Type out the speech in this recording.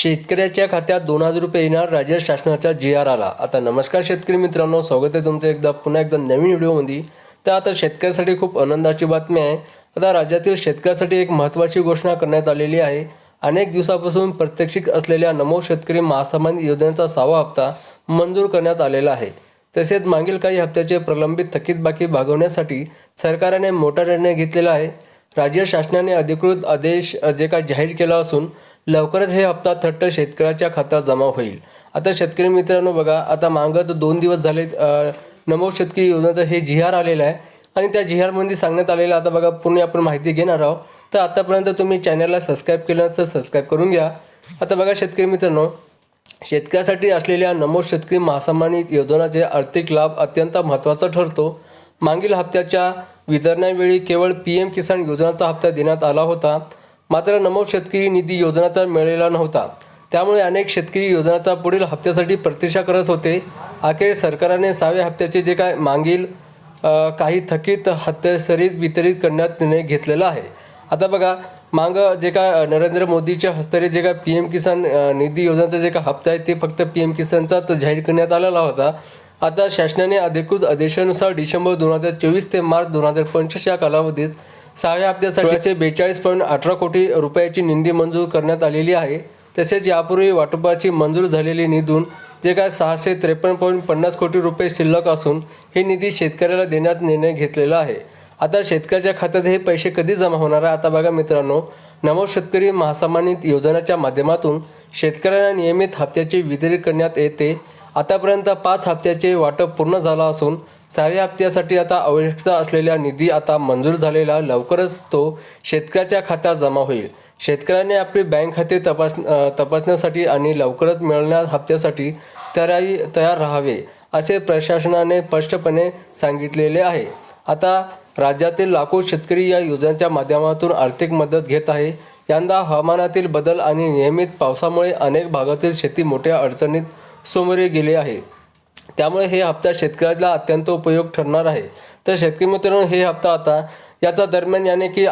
शेतकऱ्याच्या खात्यात दोन हजार रुपये येणार राज्य शासनाचा जी आर आला आता नमस्कार शेतकरी मित्रांनो स्वागत आहे तुमचं एकदा पुन्हा एकदा नवीन व्हिडिओमध्ये. तर आता शेतकऱ्यासाठी खूप आनंदाची बातमी आहे. आता राज्यातील शेतकऱ्यासाठी एक महत्त्वाची घोषणा करण्यात आलेली आहे. अनेक दिवसापासून प्रत्यक्षिक असलेल्या नमो शेतकरी महासन्मान योजनेचा सहावा हप्ता मंजूर करण्यात आलेला आहे. तसेच मागील काही हप्त्याचे प्रलंबित थकीत बाकी भागवण्यासाठी सरकारने मोठा निर्णय घेतलेला आहे. राज्य शासनाने अधिकृत आदेश जे काय जाहीर केला असून लवकरच हे हप्ता थट्ट शेतकऱ्याच्या खात्यात जमा होईल. आता शेतकरी मित्रांनो बघा आता मागत दोन दिवस झाले नमो शेतकरी योजनेचं हे जी आर आलेलं आहे. आणि त्या जी आरमध्ये सांगण्यात आलेलं आता बघा पुणे आपण माहिती घेणार आहोत. तर आतापर्यंत तुम्ही चॅनलला सबस्क्राईब केलं तर सबस्क्राईब करून घ्या. आता बघा शेतकरी मित्रांनो शेतकऱ्यासाठी असलेल्या नमो शेतकरी महासन्मानित योजनाचे आर्थिक लाभ अत्यंत महत्त्वाचा ठरतो. मागील हप्त्याच्या वितरणावेळी केवळ पी एम किसान योजनाचा हप्ता देण्यात आला होता. मात्र नमो शेतकरी निधी योजनाचा मिळालेला नव्हता. त्यामुळे अनेक शेतकरी योजनाचा पुढील हप्त्यासाठी प्रतीक्षा करत होते. अखेर सरकारने सहाव्या हप्त्याचे जे काय मागील काही थकीत हप्त्यासरीत वितरित करण्यात निर्णय घेतलेला आहे. आता बघा मांग जे काय नरेंद्र मोदीच्या हस्ते जे काय पी एम किसान निधी योजनेचा जे काय हप्ता आहे ते फक्त पी एम किसानचाच जाहीर करण्यात आलेला होता. आता शासनाने अधिकृत आदेशानुसार डिसेंबर दोन हजार चोवीस ते मार्च दोन हजार पंचवीस या कालावधीत सहाव्या हप्त्यासाठीचे बेचाळीस पॉईंट अठरा कोटी रुपयाची निधी मंजूर करण्यात आलेली आहे. तसेच यापूर्वी वाटपाची मंजूर झालेली निधून जे काय सहाशे त्रेपन्न पॉईंट पन्नास कोटी रुपये शिल्लक असून हे निधी शेतकऱ्याला देण्यात निर्णय घेतलेला आहे. आता शेतकऱ्याच्या खात्यात हे पैसे कधी जमा होणार आहे आता बघा मित्रांनो. नमो शेतकरी महासन्मानित योजनेच्या माध्यमातून शेतकऱ्यांना नियमित हप्त्याची वितरित करण्यात येते. आतापर्यंत पाच हप्त्याचे वाटप पूर्ण झालं असून सहाव्या हप्त्यासाठी आता आवश्यकता असलेला निधी आता मंजूर झालेला लवकरच तो शेतकऱ्याच्या खात्यात जमा होईल. शेतकऱ्याने आपले बँक खाते तपास तपासण्यासाठी आणि लवकरच मिळण्या हप्त्यासाठी तयारी तयार राहावे असे प्रशासनाने स्पष्टपणे सांगितलेले आहे. आता राज्यातील लाखो शेतकरी या योजनेच्या माध्यमातून आर्थिक मदत घेत आहे. यंदा हवामानातील बदल आणि नियमित पावसामुळे अनेक भागातील शेती मोठ्या अडचणीत समोरे गेले आहे. त्यामुळे हे हप्ता शेतकऱ्याला अत्यंत उपयोग ठरणार आहे. तर शेतकरी मित्रांनो हे हप्ता आता याचा दरम्यान याने की